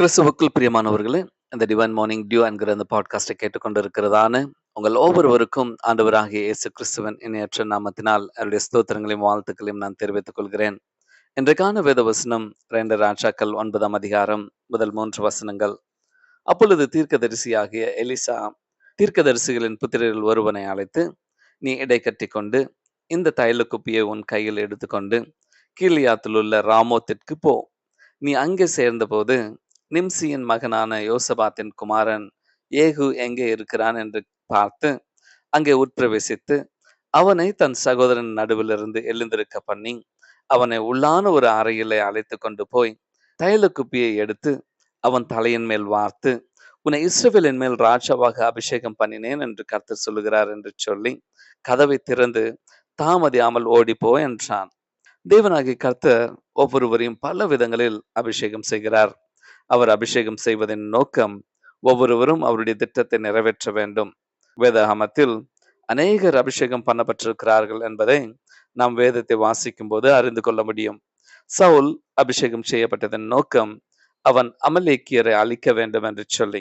கிறிஸ்துவுக்குள் பிரியமானவர்களே இந்த டிவைன் மார்னிங் டியூ என்கிற அந்த பாட்காஸ்டை கேட்டுக்கொண்டிருக்கிறதான உங்கள் ஒவ்வொருவருக்கும் ஆண்டவராகிய இயேசு கிறிஸ்துவன் இணையற்ற நாமத்தினால் அவருடைய ஸ்தோத்திரங்களையும் வாழ்த்துக்களையும் நான் தெரிவித்துக் கொள்கிறேன். இன்றைக்கான வேத வசனம் ரெண்டு ராஜாக்கள் ஒன்பதாம் அதிகாரம் முதல் மூன்று வசனங்கள். அப்பொழுது தீர்க்கதரிசியாகிய எலிசா தீர்க்கதரிசிகளின் புத்திரர்கள் ஒருவனை அழைத்து நீ இடை கட்டி கொண்டு இந்த தைல குப்பியை உன் கையில் எடுத்துக்கொண்டு கீழியாத்தில் உள்ள ராமோத்திற்கு போ. நீ அங்கே சேர்ந்தபோது நிம்சியின் மகனான யோசபாத்தின் குமாரன் ஏகு எங்கே இருக்கிறான் என்று பார்த்து அங்கே உட்பிரவேசித்து அவனை தன் சகோதரன் நடுவிலிருந்து எழுந்திருக்க பண்ணி அவனை உள்ளான ஒரு அறையிலே அழைத்து கொண்டு போய் தைல குப்பியை எடுத்து அவன் தலையின் மேல் வார்த்து உன்னை இஸ்ரவேலின் மேல் ராஜாவாக அபிஷேகம் பண்ணினேன் என்று கர்த்தர் சொல்லுகிறார் என்று சொல்லி கதவை திறந்து தாமதியாமல் ஓடிப்போ என்றான். தேவனாகி கர்த்தர் ஒவ்வொருவரையும் பல விதங்களில் அபிஷேகம் செய்கிறார். அவர் அபிஷேகம் செய்வதன் நோக்கம் ஒவ்வொருவரும் அவருடைய திட்டத்தை நிறைவேற்ற வேண்டும். வேதாகமத்தில் அநேகர் அபிஷேகம் பண்ணப்பட்டிருக்கிறார்கள் என்பதை நாம் வேதத்தை வாசிக்கும் போது அறிந்து கொள்ள முடியும். சவுல் அபிஷேகம் செய்யப்பட்டதன் நோக்கம் அவன் அமலேக்கியரை அழிக்க வேண்டும் என்று சொல்லி.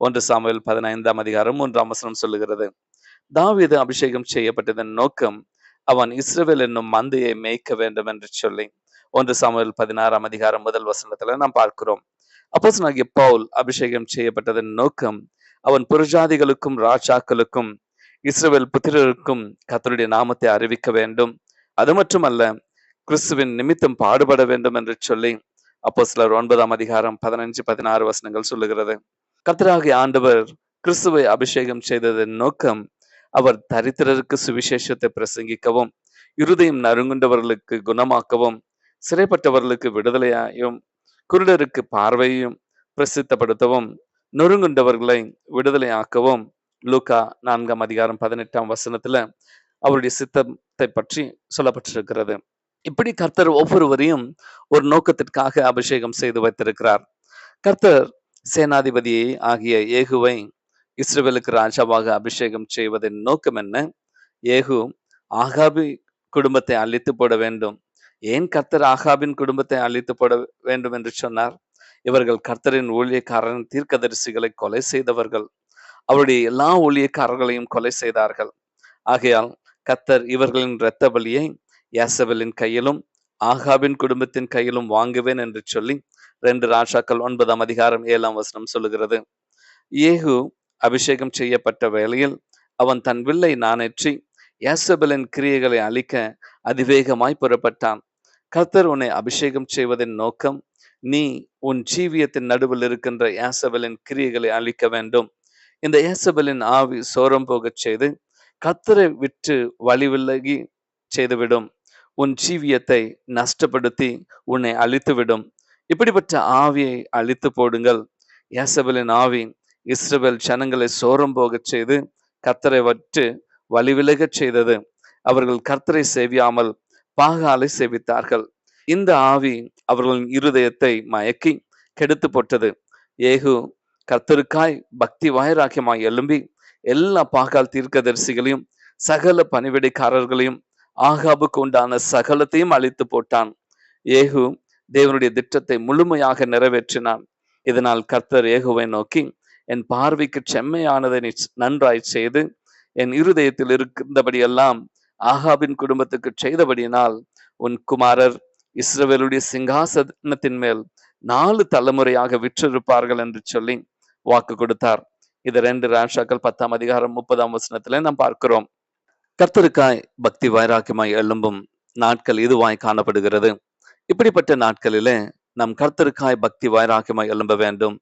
ஒன்று சாமுவேல் பதினைந்தாம் அதிகாரம் மூன்றாம் வசனம் சொல்லுகிறது. தாவீது அபிஷேகம் செய்யப்பட்டதன் நோக்கம் அவன் இஸ்ரேவேல் என்னும் மந்தையை மேய்க்க வேண்டும் என்று சொல்லி. ஒன்று சாமுவேல் பதினாறாம் அதிகாரம் முதல் வசனத்துல நாம் பார்க்கிறோம். அப்போசனாகிய பவுல் அபிஷேகம் செய்யப்பட்டதன் நோக்கம் அவன் புரஜாதிகளுக்கும் ராஜாக்களுக்கும் இஸ்ரேல் புத்திரருக்கும் கத்தருடைய நாமத்தை அறிவிக்க வேண்டும். அது மட்டுமல்ல கிறிஸ்துவின் நிமித்தம் பாடுபட வேண்டும் என்று சொல்லி அப்போ சிலர் ஒன்பதாம் அதிகாரம் பதினஞ்சு பதினாறு வசனங்கள் சொல்லுகிறது. கத்தராகிய ஆண்டவர் கிறிஸ்துவை அபிஷேகம் செய்ததன் நோக்கம் அவர் தரித்திரருக்கு சுவிசேஷத்தை பிரசங்கிக்கவும் இருதயம் நறுங்குண்டவர்களுக்கு குணமாக்கவும் சிறைப்பட்டவர்களுக்கு விடுதலையாயும் குருடருக்கு பார்வையும் பிரசித்தப்படுத்தவும் நொறுங்குண்டவர்களை விடுதலையாக்கவும் லூகா நான்காம் அதிகாரம் பதினெட்டாம் வசனத்துல அவருடைய சித்தத்தை பற்றி சொல்லப்பட்டிருக்கிறது. இப்படி கர்த்தர் ஒவ்வொருவரையும் ஒரு நோக்கத்திற்காக அபிஷேகம் செய்து வைத்திருக்கிறார். கர்த்தர் சேனாதிபதியை ஆகிய ஏகுவை இஸ்ரேலுக்கு ராஜாவாக அபிஷேகம் செய்வதன் நோக்கம் என்ன? ஏகு ஆகாபி குடும்பத்தை அழித்து போட வேண்டும். ஏன் கர்த்தர் ஆகாபின் குடும்பத்தை அழித்து போட வேண்டும் என்று சொன்னார்? இவர்கள் கர்த்தரின் ஊழியக்காரன் தீர்க்கதரிசிகளை கொலை செய்தவர்கள். அவருடைய எல்லா ஊழியக்காரர்களையும் கொலை செய்தார்கள். ஆகையால் கர்த்தர் இவர்களின் இரத்த பலியை யாசபலின் கையிலும் ஆகாபின் குடும்பத்தின் கையிலும் வாங்குவேன் என்று சொல்லி ரெண்டு ராஜாக்கள் ஒன்பதாம் அதிகாரம் ஏழாம் வசனம் சொல்லுகிறது. ஏகு அபிஷேகம் செய்யப்பட்ட வேளையில் அவன் தன் வில்லை நானேற்றி யாசபலின் கிரியைகளை அழிக்க அதிவேகமாய் புறப்பட்டான். கர்த்தர் உன்னை அபிஷேகம் செய்வதன் நோக்கம் நீ உன் ஜீவியத்தின் நடுவில் இருக்கின்ற ஏசபலின் கிரியைகளை அழிக்க வேண்டும். இந்த ஏசபலின் ஆவி சோரம் போகச் செய்து கத்தரை விட்டு வழி விலகி செய்துவிடும். உன் ஜீவியத்தை நஷ்டப்படுத்தி உன்னை அழித்துவிடும். இப்படிப்பட்ட ஆவியை அழித்து போடுங்கள். ஏசபலின் ஆவி இஸ்ரேல் ஜனங்களை சோரம் போகச் செய்து கத்தரை வற்று வழிவிலகச் செய்தது. அவர்கள் கர்த்தரை சேவியாமல் பாகாலை சேவித்தார்கள். இந்த ஆவி அவர்களின் இருதயத்தை மயக்கி கெடுத்து போட்டது. ஏகு கர்த்தருக்காய் பக்தி வாயராக்கியமாய் எழும்பி எல்லா பாகால் தீர்க்கதரிசிகளையும் சகல பணிவிடைக்காரர்களையும் ஆகாபுக்கு உண்டான சகலத்தையும் அழித்து போட்டான். ஏகு தேவனுடைய திட்டத்தை முழுமையாக நிறைவேற்றினான். இதனால் கர்த்தர் ஏகுவை நோக்கி என் பார்வைக்கு செம்மையானதை நீ நன்றாய் செய்து என் இருதயத்தில் இருக்கின்றபடியெல்லாம் ஆகாவின் குடும்பத்துக்கு செய்தபடியினால் உன் குமாரர் இஸ்ரவேலுடைய சிங்காசனத்தின் மேல் நாலு தலைமுறையாக விற்றிருப்பார்கள் என்று சொல்லி வாக்கு கொடுத்தார். இது ரெண்டு ராஷாக்கள் பத்தாம் அதிகாரம் முப்பதாம் வசனத்துல நாம் பார்க்கிறோம். கர்த்தருக்காய் பக்தி வைராக்கியமாய் எழும்பும் நாட்கள் இதுவாய் காணப்படுகிறது. இப்படிப்பட்ட நாட்களிலே நம் கர்த்தருக்காய் பக்தி வைராக்கியமாய் எழும்ப வேண்டும்.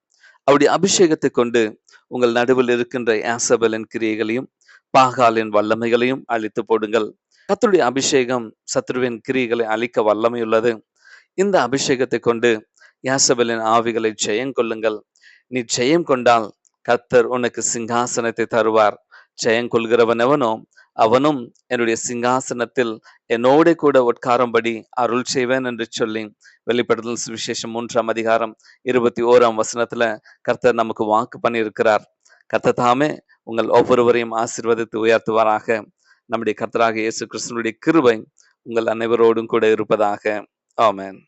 அவருடைய அபிஷேகத்தை கொண்டு உங்கள் நடுவில் இருக்கின்ற ஆசபலின் கிரியைகளையும் பாகாலின் வல்லமைகளையும் அழித்து போடுங்கள். கத்துடைய அபிஷேகம் சத்ருவின் கிரியைகளை அழிக்க வல்லமை உள்ளது இந்த அபிஷேகத்தை கொண்டு யாசபலின் ஆவிகளை ஜெயம் கொள்ளுங்கள். நீ ஜெயம் கொண்டால் கத்தர் உனக்கு சிங்காசனத்தை தருவார். ஜெயம் கொள்கிறவன் எவனோ அவனும் என்னுடைய சிங்காசனத்தில் என்னோட கூட உட்காரும்படி அருள் செய்வேன் என்று சொல்லி வெளிப்படுத்தல் சுவிசேஷம் மூன்றாம் அதிகாரம் இருபத்தி ஓராம் வசனத்துல கர்த்தர் நமக்கு வாக்கு பண்ணியிருக்கிறார். கர்த்தர் தாமே உங்கள் ஒவ்வொருவரையும் ஆசிர்வதித்து உயர்த்துவாராக. நம்முடைய கர்த்தராக இயேசு கிருஷ்ணனுடைய கிருபை உங்கள் அனைவரோடும் கூட இருப்பதாக. ஆமேன்.